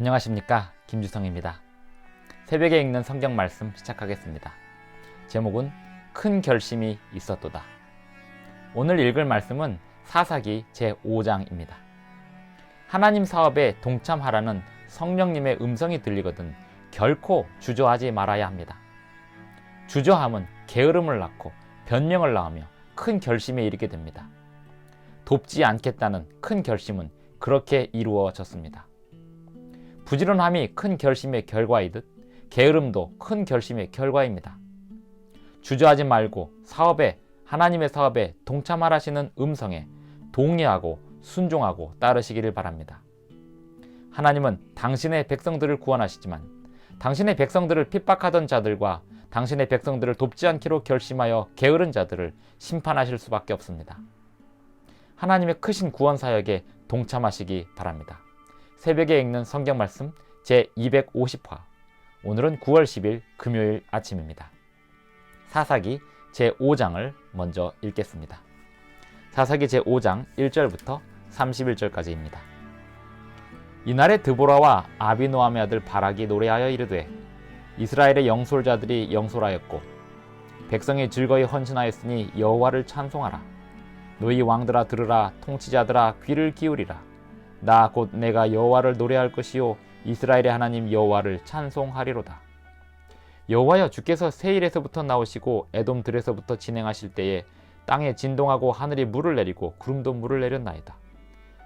안녕하십니까 김주성입니다. 새벽에 읽는 성경 말씀 시작하겠습니다. 제목은 큰 결심이 있었도다. 오늘 읽을 말씀은 사사기 제5장입니다. 하나님 사업에 동참하라는 성령님의 음성이 들리거든 결코 주저하지 말아야 합니다. 주저함은 게으름을 낳고 변명을 낳으며 큰 결심에 이르게 됩니다. 돕지 않겠다는 큰 결심은 그렇게 이루어졌습니다. 부지런함이 큰 결심의 결과이듯 게으름도 큰 결심의 결과입니다. 주저하지 말고 사업에 하나님의 사업에 동참하라시는 음성에 동의하고 순종하고 따르시기를 바랍니다. 하나님은 당신의 백성들을 구원하시지만 당신의 백성들을 핍박하던 자들과 당신의 백성들을 돕지 않기로 결심하여 게으른 자들을 심판하실 수밖에 없습니다. 하나님의 크신 구원 사역에 동참하시기 바랍니다. 새벽에 읽는 성경 말씀 제 250화. 오늘은 9월 10일 금요일 아침입니다. 사사기 제 5장을 먼저 읽겠습니다. 사사기 제 5장 1절부터 31절까지입니다. 이날에 드보라와 아비노함의 아들 바락이 노래하여 이르되 이스라엘의 영솔자들이 영솔하였고 백성이 즐거이 헌신하였으니 여호와를 찬송하라 너희 왕들아 들으라 통치자들아 귀를 기울이라 나 곧 내가 여호와를 노래할 것이요 이스라엘의 하나님 여호와를 찬송하리로다. 여호와여 주께서 세일에서부터 나오시고 에돔 들에서부터 진행하실 때에 땅에 진동하고 하늘이 물을 내리고 구름도 물을 내렸나이다.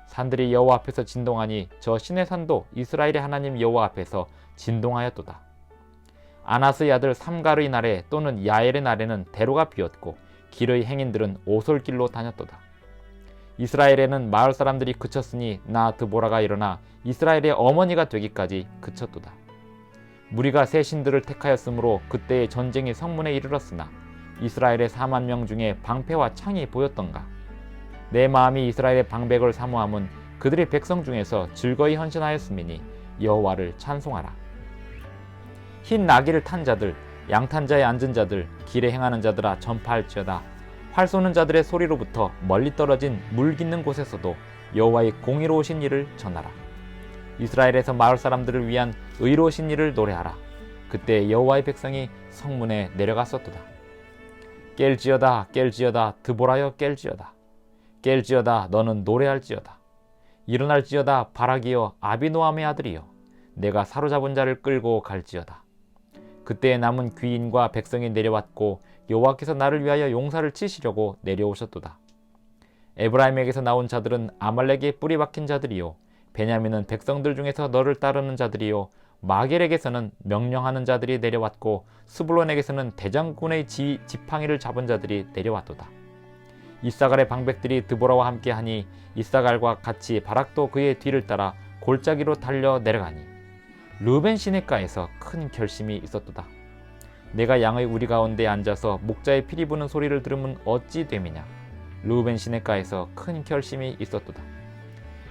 산들이 여호와 앞에서 진동하니 저 신의 산도 이스라엘의 하나님 여호와 앞에서 진동하였도다. 아나스의 아들 삼가르의 날에 또는 야엘의 날에는 대로가 비었고 길의 행인들은 오솔길로 다녔도다. 이스라엘에는 마을 사람들이 그쳤으니 나 드보라가 일어나 이스라엘의 어머니가 되기까지 그쳤도다. 무리가 새 신들을 택하였으므로 그때의 전쟁이 성문에 이르렀으나 이스라엘의 4만 명 중에 방패와 창이 보였던가. 내 마음이 이스라엘의 방백을 사모함은 그들의 백성 중에서 즐거이 헌신하였음이니 여호와를 찬송하라. 흰 나귀를 탄 자들, 양탄자에 앉은 자들, 길에 행하는 자들아 전파할지어다. 활 쏘는 자들의 소리로부터 멀리 떨어진 물 깃는 곳에서도 여호와의 공의로우신 일을 전하라. 이스라엘에서 마을 사람들을 위한 의로우신 일을 노래하라. 그때 여호와의 백성이 성문에 내려갔었도다. 깰지어다 깰지어다 드보라여 깰지어다. 깰지어다 너는 노래할지어다. 일어날지어다 바라기여 아비노함의 아들이여 내가 사로잡은 자를 끌고 갈지어다. 그때 남은 귀인과 백성이 내려왔고 여호와께서 나를 위하여 용사를 치시려고 내려오셨도다. 에브라임에게서 나온 자들은 아말렉의 뿌리 박힌 자들이요 베냐민은 백성들 중에서 너를 따르는 자들이요 마겔에게서는 명령하는 자들이 내려왔고 스불론에게서는 대장군의 지, 지팡이를 잡은 자들이 내려왔도다. 이사갈의 방백들이 드보라와 함께하니 이사갈과 같이 바락도 그의 뒤를 따라 골짜기로 달려 내려가니 르벤 시내가에서 큰 결심이 있었도다. 내가 양의 우리 가운데 앉아서 목자의 피리 부는 소리를 들으면 어찌 됨이냐. 르벤 시내가에서 큰 결심이 있었도다.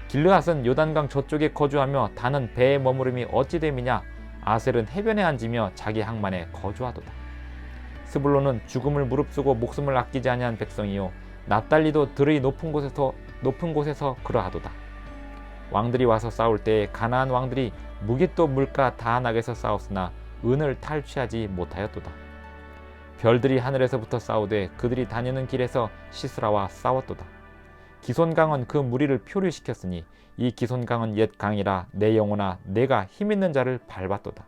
길르앗은 요단강 저쪽에 거주하며 다는 배에 머무름이 어찌 됨이냐. 아셀은 해변에 앉으며 자기 항만에 거주하도다. 스불론은 죽음을 무릅쓰고 목숨을 아끼지 아니한 백성이요 납달리도 들의 높은 곳에서 높은 곳에서 그러하도다. 왕들이 와서 싸울 때 가나안 왕들이 무기또 물가 다낙에서 싸웠으나 은을 탈취하지 못하였도다. 별들이 하늘에서부터 싸우되 그들이 다니는 길에서 시스라와 싸웠도다. 기손강은 그 무리를 표류시켰으니 이 기손강은 옛 강이라 내 영혼아 내가 힘 있는 자를 밟았도다.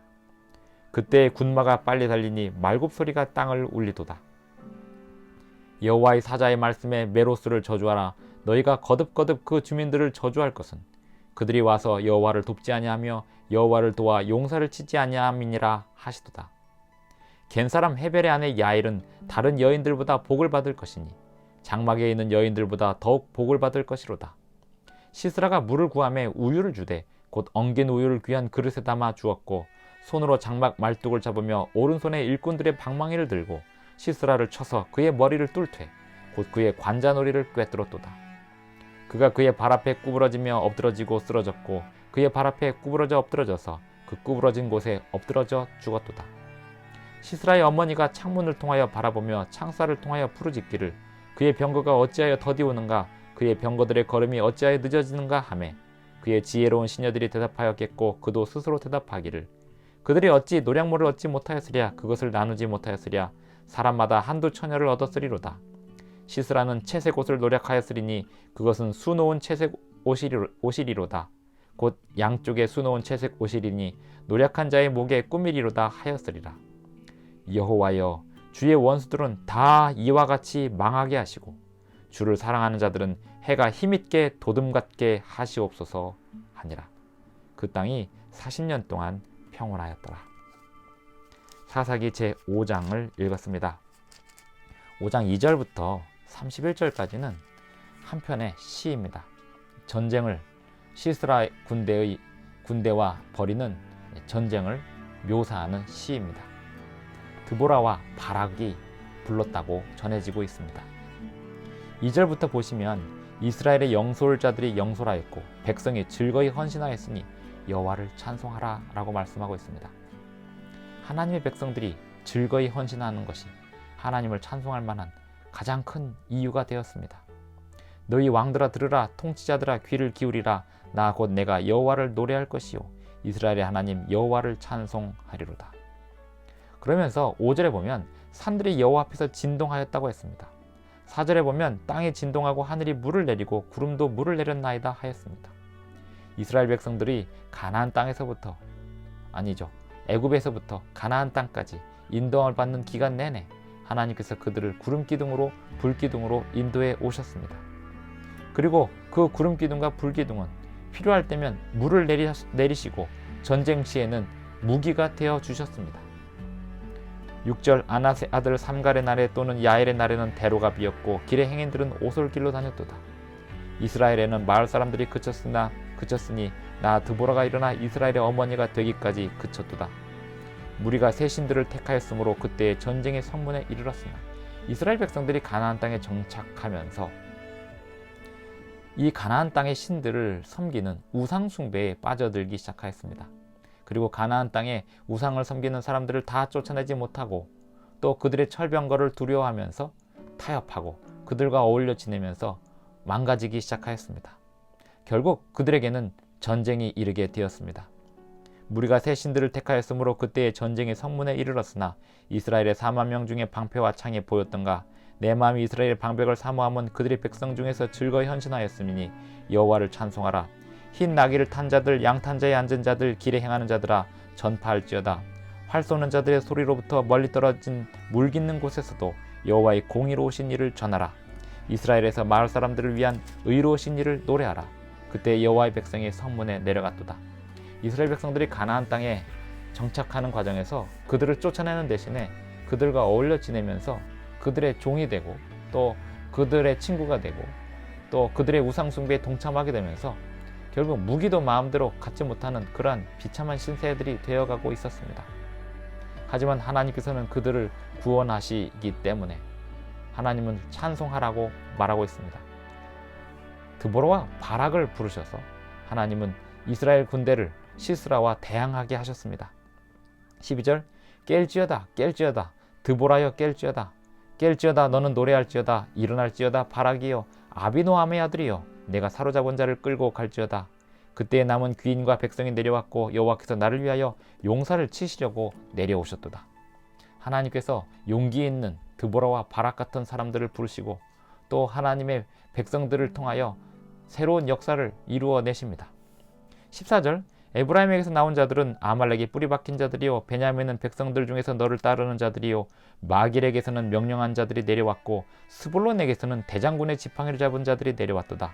그때 군마가 빨리 달리니 말굽 소리가 땅을 울리도다. 여호와의 사자의 말씀에 메로스를 저주하라 너희가 거듭거듭 그 주민들을 저주할 것은 그들이 와서 여호와를 돕지 아니하며 여호와를 도와 용사를 치지 아니함이니라 하시도다. 겐 사람 헤벨의 아내 야일은 다른 여인들보다 복을 받을 것이니 장막에 있는 여인들보다 더욱 복을 받을 것이로다. 시스라가 물을 구함에 우유를 주되 곧 엉긴 우유를 귀한 그릇에 담아 주었고 손으로 장막 말뚝을 잡으며 오른손에 일꾼들의 방망이를 들고 시스라를 쳐서 그의 머리를 뚫되 곧 그의 관자놀이를 꿰뚫었도다. 그가 그의 발 앞에 구부러지며 엎드러지고 쓰러졌고 그의 발 앞에 구부러져 엎드러져서 그 구부러진 곳에 엎드러져 죽었도다. 시스라의 어머니가 창문을 통하여 바라보며 창살을 통하여 부르짖기를 그의 병거가 어찌하여 더디오는가 그의 병거들의 걸음이 어찌하여 늦어지는가 하매 그의 지혜로운 시녀들이 대답하였겠고 그도 스스로 대답하기를 그들이 어찌 노량모를 얻지 못하였으랴 그것을 나누지 못하였으랴 사람마다 한두 처녀를 얻었으리로다 시스라는 채색 옷을 노력하였으리니 그것은 수놓은 채색 오시리로다 곧 양쪽에 수놓은 채색 오시리니 노력한 자의 목에 꾸미리로다 하였으리라. 여호와여 주의 원수들은 다 이와 같이 망하게 하시고 주를 사랑하는 자들은 해가 힘있게 도둠 같게 하시옵소서 하니라. 그 땅이 40년 동안 평온하였더라. 사사기 제 5장을 읽었습니다. 5장 2절부터 31절까지는 한편의 시입니다. 전쟁을 시스라 군대의 군대와 벌이는 전쟁을 묘사하는 시입니다 드보라와 바락이 불렀다고 전해지고 있습니다. 2절부터 보시면 이스라엘의 영솔자들이 영솔하였고 백성이 즐거이 헌신하였으니 여호와를 찬송하라라고 말씀하고 있습니다. 하나님의 백성들이 즐거이 헌신하는 것이 하나님을 찬송할 만한 가장 큰 이유가 되었습니다. 너희 왕들아 들으라 통치자들아 귀를 기울이라 나 곧 내가 여호와를 노래할 것이요 이스라엘의 하나님 여호와를 찬송하리로다. 그러면서 5절에 보면 산들이 여호와 앞에서 진동하였다고 했습니다. 4절에 보면 땅이 진동하고 하늘이 물을 내리고 구름도 물을 내렸나이다 하였습니다. 이스라엘 백성들이 가나안 땅에서부터 아니죠. 애굽에서부터 가나안 땅까지 인도함을 받는 기간 내내 하나님께서 그들을 구름 기둥으로 불 기둥으로 인도해 오셨습니다. 그리고 그 구름 기둥과 불 기둥은 필요할 때면 물을 내리시고 전쟁 시에는 무기가 되어 주셨습니다. 6절 아나세 아들 삼갈의 날에 또는 야엘의 날에는 대로가 비었고 길의 행인들은 오솔길로 다녔도다. 이스라엘에는 마을 사람들이 그쳤으나 그쳤으니 나 드보라가 일어나 이스라엘의 어머니가 되기까지 그쳤도다. 무리가 새 신들을 택하였으므로 그때 전쟁의 성문에 이르렀으나 이스라엘 백성들이 가나안 땅에 정착하면서 이 가나안 땅의 신들을 섬기는 우상 숭배에 빠져들기 시작하였습니다. 그리고 가나안 땅에 우상을 섬기는 사람들을 다 쫓아내지 못하고 또 그들의 철병거를 두려워하면서 타협하고 그들과 어울려 지내면서 망가지기 시작하였습니다. 결국 그들에게는 전쟁이 이르게 되었습니다. 무리가 새 신들을 택하였으므로 그때의 전쟁의 성문에 이르렀으나 이스라엘의 4만 명 중에 방패와 창이 보였던가 내 마음이 이스라엘의 방백을 사모함은 그들의 백성 중에서 즐거이 헌신하였음이니 여호와를 찬송하라. 흰 나귀를 탄 자들 양탄자에 앉은 자들 길에 행하는 자들아 전파할지어다. 활 쏘는 자들의 소리로부터 멀리 떨어진 물 깃는 곳에서도 여호와의 공의로우신 일을 전하라. 이스라엘에서 마을 사람들을 위한 의로우신 일을 노래하라. 그때 여호와의 백성이 성문에 내려갔도다. 이스라엘 백성들이 가나안 땅에 정착하는 과정에서 그들을 쫓아내는 대신에 그들과 어울려 지내면서 그들의 종이 되고 또 그들의 친구가 되고 또 그들의 우상 숭배에 동참하게 되면서 결국 무기도 마음대로 갖지 못하는 그러한 비참한 신세들이 되어가고 있었습니다. 하지만 하나님께서는 그들을 구원하시기 때문에 하나님은 찬송하라고 말하고 있습니다. 드보라와 바락을 부르셔서 하나님은 이스라엘 군대를 시스라와 대항하게 하셨습니다. 12절 깰지어다 깰지어다 드보라여 깰지어다 깰지어다 너는 노래할지어다 일어날지어다 바라기여. 아비노함의 아들이여 내가 사로잡은 자를 끌고 갈지어다. 그때 남은 귀인과 백성이 내려왔고 여호와께서 나를 위하여 용사를 치시려고 내려오셨도다. 하나님께서 용기 있는 드보라와 바락 같은 사람들을 부르시고 또 하나님의 백성들을 통하여 새로운 역사를 이루어 내십니다. 14절 에브라임에게서 나온 자들은 아말렉이 뿌리 박힌 자들이요 베냐민은 백성들 중에서 너를 따르는 자들이요 마길에게서는 명령한 자들이 내려왔고 스불론에게서는 대장군의 지팡이를 잡은 자들이 내려왔도다.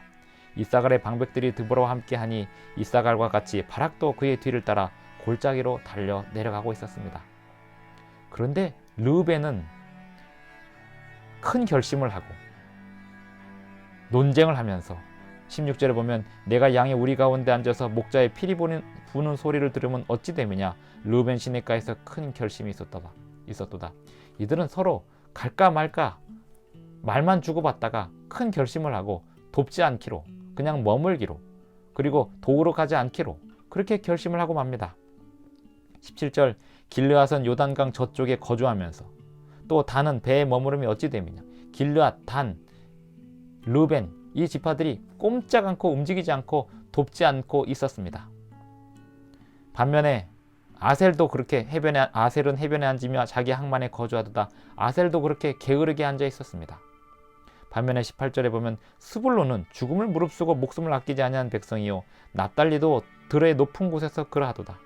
이사갈의 방백들이 드보라와 함께하니 이사갈과 같이 바락도 그의 뒤를 따라 골짜기로 달려 내려가고 있었습니다. 그런데 르벤은 큰 결심을 하고 논쟁을 하면서 16절에 보면 내가 양의 우리 가운데 앉아서 목자의 피리 부는, 부는 소리를 들으면 어찌 됨이냐? 르벤 시내가에서 큰 결심이 있었다 있었도다. 이들은 서로 갈까 말까 말만 주고받다가 큰 결심을 하고 돕지 않기로 그냥 머물기로 그리고 도우러 가지 않기로 그렇게 결심을 하고 맙니다. 17절 길르앗은 요단강 저쪽에 거주하면서 또 단은 배에 머무름이 어찌 됨이냐? 길르앗 단 르벤 이 지파들이 꼼짝 않고 움직이지 않고 돕지 않고 있었습니다. 반면에 아셀도 그렇게 해변에 아셀은 해변에 앉으며 자기 항만에 거주하도다. 아셀도 그렇게 게으르게 앉아 있었습니다. 반면에 18절에 보면 스불론은 죽음을 무릅쓰고 목숨을 아끼지 아니한 백성이요 납달리도 들의 높은 곳에서 그러하도다.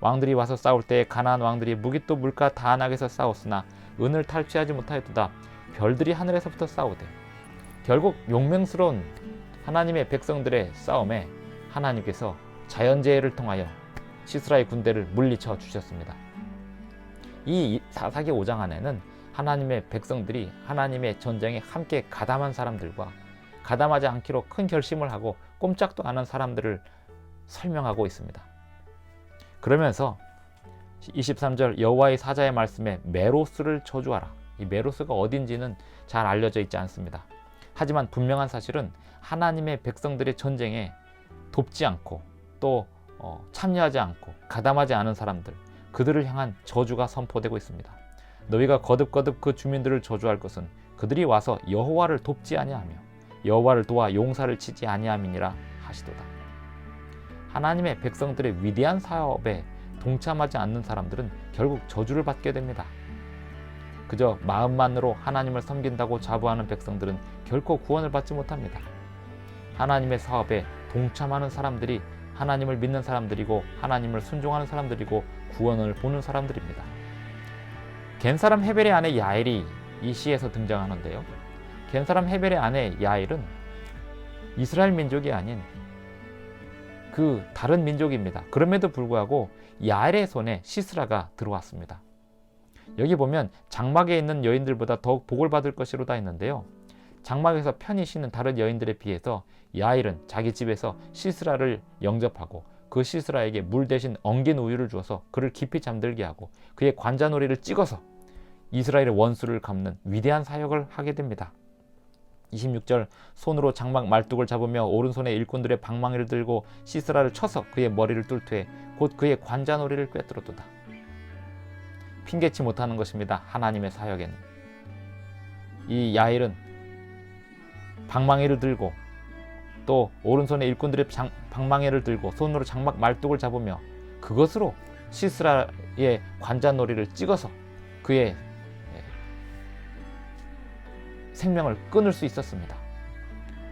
왕들이 와서 싸울 때에 가나안 왕들이 무기또 물가 다안하게서 싸웠으나 은을 탈취하지 못하였도다. 별들이 하늘에서부터 싸우되 결국 용맹스러운 하나님의 백성들의 싸움에 하나님께서 자연재해를 통하여 시스라의 군대를 물리쳐 주셨습니다. 이 사사기 5장 안에는 하나님의 백성들이 하나님의 전쟁에 함께 가담한 사람들과 가담하지 않기로 큰 결심을 하고 꼼짝도 않은 사람들을 설명하고 있습니다. 그러면서 23절 여호와의 사자의 말씀에 메로스를 저주하라. 이 메로스가 어딘지는 잘 알려져 있지 않습니다. 하지만 분명한 사실은 하나님의 백성들의 전쟁에 돕지 않고 또 어, 참여하지 않고 가담하지 않은 사람들 그들을 향한 저주가 선포되고 있습니다. 너희가 거듭거듭 그 주민들을 저주할 것은 그들이 와서 여호와를 돕지 아니하며 여호와를 도와 용사를 치지 아니함이니라 하시도다. 하나님의 백성들의 위대한 사업에 동참하지 않는 사람들은 결국 저주를 받게 됩니다. 그저 마음만으로 하나님을 섬긴다고 자부하는 백성들은 결코 구원을 받지 못합니다. 하나님의 사업에 동참하는 사람들이 하나님을 믿는 사람들이고 하나님을 순종하는 사람들이고 구원을 보는 사람들입니다. 겐사람 헤벨의 아내 야엘이 이 시에서 등장하는데요. 겐사람 헤벨의 아내 야엘은 이스라엘 민족이 아닌 그 다른 민족입니다. 그럼에도 불구하고 야엘의 손에 시스라가 들어왔습니다. 여기 보면 장막에 있는 여인들보다 더욱 복을 받을 것이로다 했는데요. 장막에서 편히 쉬는 다른 여인들에 비해서 야일은 자기 집에서 시스라를 영접하고 그 시스라에게 물 대신 엉긴 우유를 주어서 그를 깊이 잠들게 하고 그의 관자놀이를 찍어서 이스라엘의 원수를 갚는 위대한 사역을 하게 됩니다. 26절 손으로 장막 말뚝을 잡으며 오른손에 일꾼들의 방망이를 들고 시스라를 쳐서 그의 머리를 뚫되 곧 그의 관자놀이를 꿰뚫어도다. 핑계치 못하는 것입니다. 하나님의 사역에는 이 야일은 방망이를 들고 또 오른손에 일꾼들의 장, 방망이를 들고 손으로 장막 말뚝을 잡으며 그것으로 시스라의 관자놀이를 찍어서 그의 예, 생명을 끊을 수 있었습니다.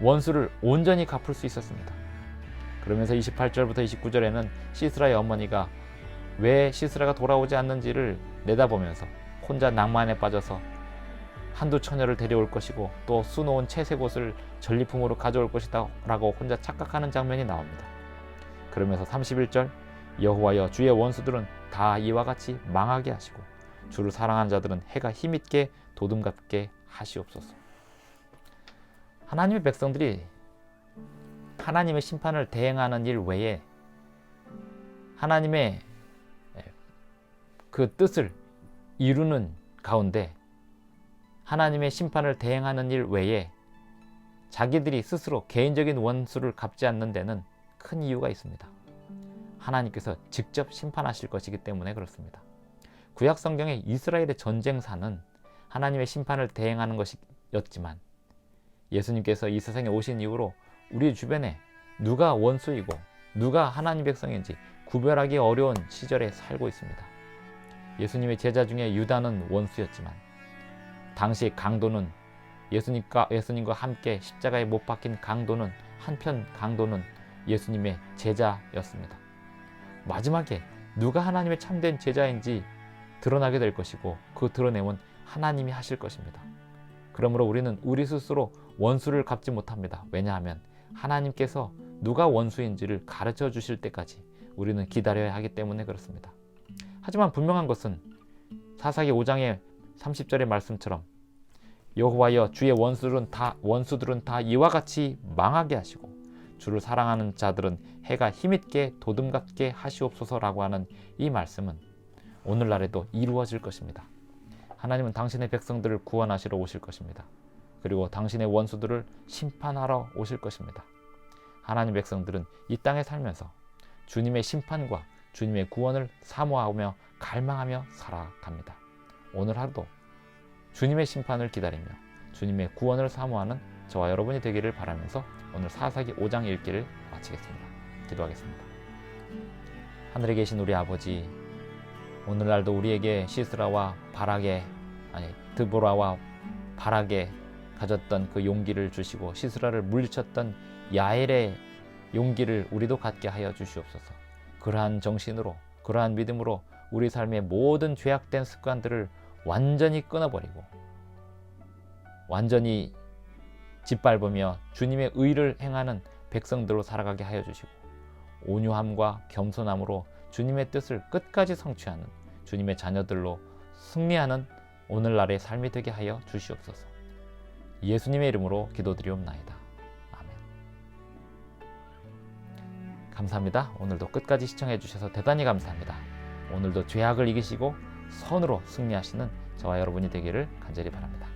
원수를 온전히 갚을 수 있었습니다. 그러면서 28절부터 29절에는 시스라의 어머니가 왜 시스라가 돌아오지 않는지를 내다보면서 혼자 낭만에 빠져서 한두 처녀를 데려올 것이고 또 수놓은 채색 옷을 전리품으로 가져올 것이다 라고 혼자 착각하는 장면이 나옵니다. 그러면서 31절 여호와여 주의 원수들은 다 이와 같이 망하게 하시고 주를 사랑한 자들은 해가 힘있게 도둠갑게 하시옵소서. 하나님의 백성들이 하나님의 심판을 대행하는 일 외에 하나님의 그 뜻을 이루는 가운데 하나님의 심판을 대행하는 일 외에 자기들이 스스로 개인적인 원수를 갚지 않는 데는 큰 이유가 있습니다. 하나님께서 직접 심판하실 것이기 때문에 그렇습니다. 구약 성경의 이스라엘의 전쟁사는 하나님의 심판을 대행하는 것이었지만 예수님께서 이 세상에 오신 이후로 우리 주변에 누가 원수이고 누가 하나님 백성인지 구별하기 어려운 시절에 살고 있습니다. 예수님의 제자 중에 유다는 원수였지만 당시 강도는 예수님과 예수님과 함께 십자가에 못 박힌 강도는 한편 강도는 예수님의 제자였습니다. 마지막에 누가 하나님의 참된 제자인지 드러나게 될 것이고 그 드러냄은 하나님이 하실 것입니다. 그러므로 우리는 우리 스스로 원수를 갚지 못합니다. 왜냐하면 하나님께서 누가 원수인지를 가르쳐 주실 때까지 우리는 기다려야 하기 때문에 그렇습니다. 하지만 분명한 것은 사사기 5장의 30절의 말씀처럼 여호와여 주의 원수들은 다 원수들은 다 이와 같이 망하게 하시고 주를 사랑하는 자들은 해가 힘있게 도듬갑게 하시옵소서라고 하는 이 말씀은 오늘날에도 이루어질 것입니다. 하나님은 당신의 백성들을 구원하시러 오실 것입니다. 그리고 당신의 원수들을 심판하러 오실 것입니다. 하나님 백성들은 이 땅에 살면서 주님의 심판과 주님의 구원을 사모하며 갈망하며 살아갑니다. 오늘 하루도 주님의 심판을 기다리며 주님의 구원을 사모하는 저와 여러분이 되기를 바라면서 오늘 사사기 5장 읽기를 마치겠습니다. 기도하겠습니다. 하늘에 계신 우리 아버지, 오늘날도 우리에게 시스라와 바락에 아니 드보라와 바락에 가졌던 그 용기를 주시고 시스라를 물리쳤던 야엘의 용기를 우리도 갖게 하여 주시옵소서. 그러한 정신으로 그러한 믿음으로 우리 삶의 모든 죄악된 습관들을 완전히 끊어버리고 완전히 짓밟으며 주님의 의를 행하는 백성들로 살아가게 하여 주시고 온유함과 겸손함으로 주님의 뜻을 끝까지 성취하는 주님의 자녀들로 승리하는 오늘날의 삶이 되게 하여 주시옵소서. 예수님의 이름으로 기도드리옵나이다. 감사합니다. 오늘도 끝까지 시청해 주셔서 대단히 감사합니다. 오늘도 죄악을 이기시고 선으로 승리하시는 저와 여러분이 되기를 간절히 바랍니다.